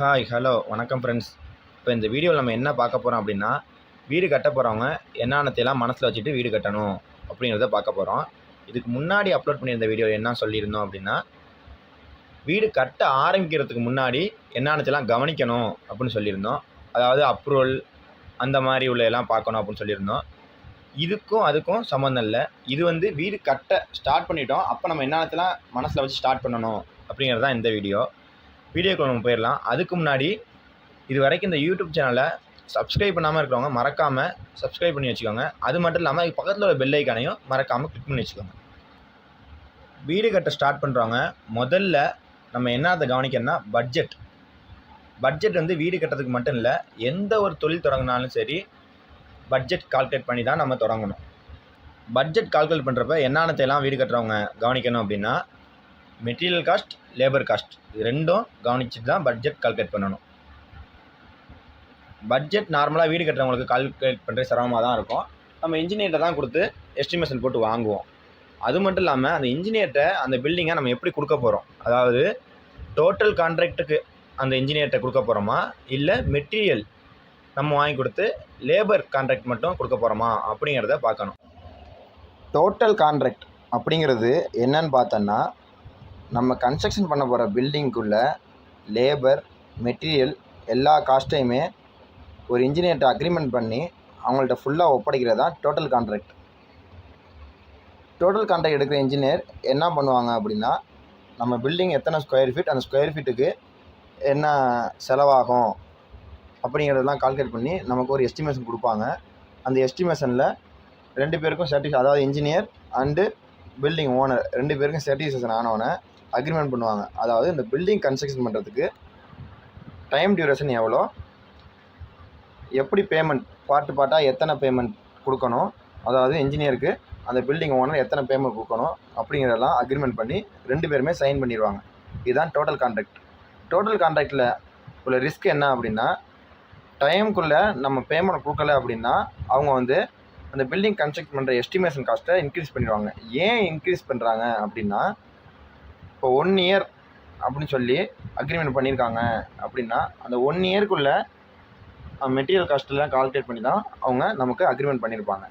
Hi hello வணக்கம் friends இப்போ இந்த வீடியோவில் நம்ம என்ன பார்க்க போகிறோம் அப்படின்னா வீடு கட்ட போகிறவங்க என்னென்னத்தையெல்லாம் மனசில் வச்சுட்டு வீடு கட்டணும் அப்படிங்கிறத பார்க்க போகிறோம் இதுக்கு முன்னாடி அப்லோட் பண்ணியிருந்த வீடியோவில் என்ன சொல்லியிருந்தோம் அப்படின்னா வீடு கட்ட ஆரம்பிக்கிறதுக்கு முன்னாடி என்னென்னத்தெல்லாம் கவனிக்கணும் அப்படின்னு சொல்லியிருந்தோம். அதாவது அப்ரூவல் அந்த மாதிரி உள்ள எல்லாம் பார்க்கணும் அப்படின்னு சொல்லியிருந்தோம். இதுக்கும் அதுக்கும் சம்மந்தம் இல்லை. இது வந்து வீடு கட்ட ஸ்டார்ட் பண்ணிட்டோம். அப்போ நம்ம என்னென்னத்தெல்லாம் மனசில் வச்சு ஸ்டார்ட் பண்ணணும் அப்படிங்கிறது தான் இந்த வீடியோ வீடியோக்கு நம்ம போயிடலாம். அதுக்கு முன்னாடி இது வரைக்கும் இந்த யூடியூப் சேனலை சப்ஸ்கிரைப் பண்ணாமல் இருக்கிறவங்க மறக்காமல் சப்ஸ்கிரைப் பண்ணி வச்சுக்கோங்க. அது மட்டும் இல்லாமல் பக்கத்தில் உள்ள பெல் ஐக்கானையும் மறக்காமல் கிளிக் பண்ணி வச்சுக்கோங்க. வீடு கட்ட ஸ்டார்ட் பண்ணுறவங்க முதல்ல நம்ம என்னத்தை கவனிக்கணும்னா பட்ஜெட் பட்ஜெட் வந்து வீடு கட்டுறதுக்கு மட்டும் இல்லை எந்த ஒரு தொழில் தொடங்கினாலும் சரி பட்ஜெட் கால்குலேட் பண்ணி தான் நம்ம தொடங்கணும். பட்ஜெட் கால்குலேட் பண்ணுறப்ப என்னென்னத்தையெல்லாம் வீடு கட்டுறவங்க கவனிக்கணும் அப்படின்னா மெட்டீரியல் காஸ்ட் லேபர் காஸ்ட். இது ரெண்டும் கவனிச்சுட்டு தான் பட்ஜெட் கால்குலேட் பண்ணணும். பட்ஜெட் நார்மலாக வீடு கட்டுறவங்களுக்கு கால்குலேட் பண்ணுறது சிரமமாக தான் இருக்கும். நம்ம இன்ஜினியர்கிட்ட தான் கொடுத்து எஸ்டிமேஷன் போட்டு வாங்குவோம். அது மட்டும் இல்லாமல் அந்த இன்ஜினியர்கிட்ட அந்த பில்டிங்கை நம்ம எப்படி கொடுக்க போகிறோம் அதாவது டோட்டல் கான்ட்ராக்டுக்கு அந்த இன்ஜினியர்கிட்ட கொடுக்க போகிறோமா இல்லை மெட்டீரியல் நம்ம வாங்கி கொடுத்து லேபர் கான்ட்ராக்ட் மட்டும் கொடுக்க போகிறோமா அப்படிங்கிறத பார்க்கணும். டோட்டல் கான்ட்ராக்ட் அப்படிங்கிறது என்னன்னு பார்த்தோன்னா நம்ம கன்ஸ்ட்ரக்ஷன் பண்ண போகிற பில்டிங்குள்ளே லேபர் மெட்டீரியல் எல்லா காஸ்ட்டையுமே ஒரு இன்ஜினியர்கிட்ட அக்ரிமெண்ட் பண்ணி அவங்கள்ட்ட ஃபுல்லாக ஒப்படைக்கிறது தான் டோட்டல் கான்ட்ராக்ட் டோட்டல் கான்ட்ராக்ட் எடுக்கிற இன்ஜினியர் என்ன பண்ணுவாங்க அப்படின்னா நம்ம பில்டிங் எத்தனை ஸ்கொயர் ஃபீட் அந்த ஸ்கொயர் ஃபீட்டுக்கு என்ன செலவாகும் அப்படிங்கிறதெல்லாம் கால்குலேட் பண்ணி நமக்கு ஒரு எஸ்டிமேஷன் கொடுப்பாங்க. அந்த எஸ்டிமேஷனில் ரெண்டு பேருக்கும் சர்டிஃபிகேட் அதாவது இன்ஜினியர் அண்டு பில்டிங் ஓனர் ரெண்டு பேருக்கும் சர்டிஃபிகேஷன் ஆனவொன்னே அக்ரிமெண்ட் பண்ணுவாங்க. அதாவது இந்த பில்டிங் கன்ஸ்ட்ரக்ஷன் பண்ணுறதுக்கு டைம் டியூரேஷன் எவ்வளோ? எப்படி பேமெண்ட் பார்ட்டு பார்ட்டாக எத்தனை பேமெண்ட் கொடுக்கணும்? அதாவது இன்ஜினியருக்கு அந்த பில்டிங் ஓனர் எத்தனை பேமெண்ட் கொடுக்கணும்? அப்படிங்கிறதெல்லாம் அக்ரிமெண்ட் பண்ணி ரெண்டு பேருமே சைன் பண்ணிடுவாங்க. இதுதான் டோட்டல் கான்ட்ராக்ட் டோட்டல் கான்ட்ராக்டில் உள்ள ரிஸ்க் என்ன அப்படின்னா டைமுக்குள்ளே நம்ம பேமெண்ட் கொடுக்கல அப்படின்னா அவங்க வந்து அந்த பில்டிங் கன்ஸ்ட்ரக்ட் பண்ணுற எஸ்டிமேஷன் காஸ்ட்டை இன்க்ரீஸ் பண்ணிடுவாங்க. ஏன் இன்க்ரீஸ் பண்ணுறாங்க அப்படின்னா இப்போ ஒன் இயர் அப்படின்னு சொல்லி அக்ரிமெண்ட் பண்ணியிருக்காங்க அப்படின்னா அந்த ஒன் இயர்க்குள்ளே மெட்டீரியல் காஸ்ட்டெல்லாம் கால்குலேட் பண்ணி தான் அவங்க நமக்கு அக்ரிமெண்ட் பண்ணியிருப்பாங்க.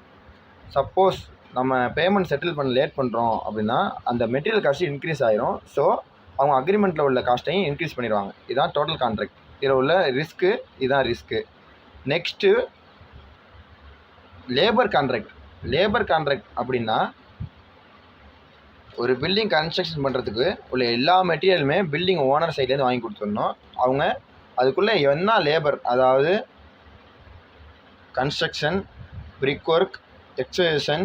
சப்போஸ் நம்ம பேமெண்ட் செட்டில் பண்ண லேட் பண்ணுறோம் அப்படின்னா அந்த மெட்டீரியல் காஸ்ட்டு இன்க்ரீஸ் ஆயிரும். ஸோ அவங்க அக்ரிமெண்ட்டில் உள்ள காஸ்ட்டையும் இன்க்ரீஸ் பண்ணிடுவாங்க. இதுதான் டோட்டல் கான்ட்ராக்ட் இதில் உள்ள ரிஸ்க்கு இதுதான் risk next labour contract labour contract அப்படின்னா ஒரு பில்டிங் கன்ஸ்ட்ரக்ஷன் பண்ணுறதுக்கு உள்ள எல்லா மெட்டீரியலுமே பில்டிங் ஓனர் சைட்லேருந்து வாங்கி கொடுத்துடணும். அவங்க அதுக்குள்ளே என்ன லேபர் அதாவது construction brick work excavation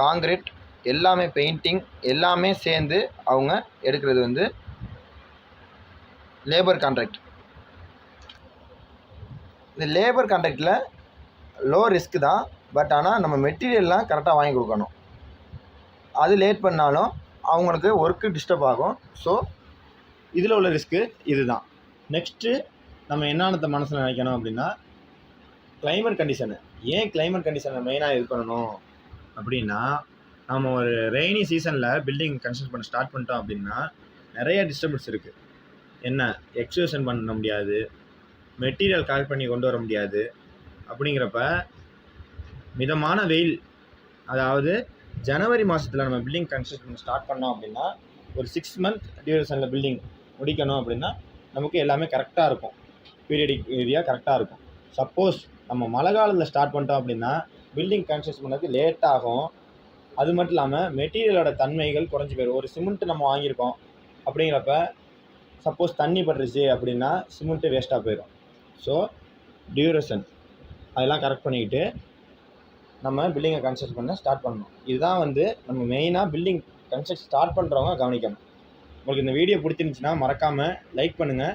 concrete எல்லாமே பெயிண்டிங் எல்லாமே சேர்ந்து அவங்க எடுக்கிறது வந்து லேபர் கான்ட்ராக்ட் இந்த லேபர் கான்ட்ராக்டில் லோ ரிஸ்க் தான் பட் ஆனால் நம்ம மெட்டீரியல்லாம் கரெக்டாக வாங்கி கொடுக்கணும். அது லேட் பண்ணாலும் அவங்களுக்கு ஒர்க்கு டிஸ்டர்ப் ஆகும். ஸோ இதில் உள்ள ரிஸ்க்கு இதுதான். நெக்ஸ்ட்டு நம்ம என்னென்னத்தை மனசில் நினைக்கணும் அப்படின்னா கிளைமேட் கண்டிஷனு ஏன் கிளைமேட் கண்டிஷனை மெயினாக இது பண்ணணும்? அப்படின்னா நம்ம ஒரு ரெய்னி சீசனில் பில்டிங் கன்ஸ்ட்ரக்ட் பண்ண ஸ்டார்ட் பண்ணிட்டோம் அப்படின்னா நிறைய டிஸ்டர்பன்ஸ் இருக்குது என்ன? எக்ஸ்கூஷன் பண்ண முடியாது. மெட்டீரியல் கலெக்ட் பண்ணி கொண்டு வர முடியாது. அப்படிங்கிறப்ப மிதமான வெயில் அதாவது ஜனவரி மாதத்தில் நம்ம பில்டிங் கன்ஸ்ட்ரக்ஷன் ஸ்டார்ட் பண்ணோம் அப்படின்னா ஒரு சிக்ஸ் மந்த் டியூரேஷனில் பில்டிங் முடிக்கணும் அப்படின்னா நமக்கு எல்லாமே கரெக்டாக இருக்கும். பீரியடிக் ஏரியா கரெக்டாக இருக்கும். சப்போஸ் நம்ம மழை காலத்தில் ஸ்டார்ட் பண்ணிட்டோம் அப்படின்னா பில்டிங் கன்ஸ்ட்ரக்ஷன் பண்ணுறதுக்கு லேட் ஆகும். அது மட்டும் இல்லாமல் மெட்டீரியலோட தன்மைகள் குறைஞ்சி போயிடும். ஒரு சிமெண்ட் நம்ம வாங்கியிருக்கோம் அப்படிங்கிறப்ப சப்போஸ் தண்ணி பட்டுருச்சு அப்படின்னா சிமெண்ட்டு வேஸ்ட்டாக போயிடும். ஸோ டியூரேஷன் அதெல்லாம் கரெக்ட் பண்ணிக்கிட்டு நம்ம பில்டிங்கை கன்ஸ்ட்ரக்ட் பண்ண ஸ்டார்ட் பண்ணணும். இதுதான் வந்து நம்ம மெயினாக பில்டிங் கன்ஸ்ட்ரக்ட் ஸ்டார்ட் பண்ணுறவங்க கவனிக்கணும். உங்களுக்கு இந்த வீடியோ பிடிச்சிருந்துச்சின்னா மறக்காமல் லைக் பண்ணுங்கள்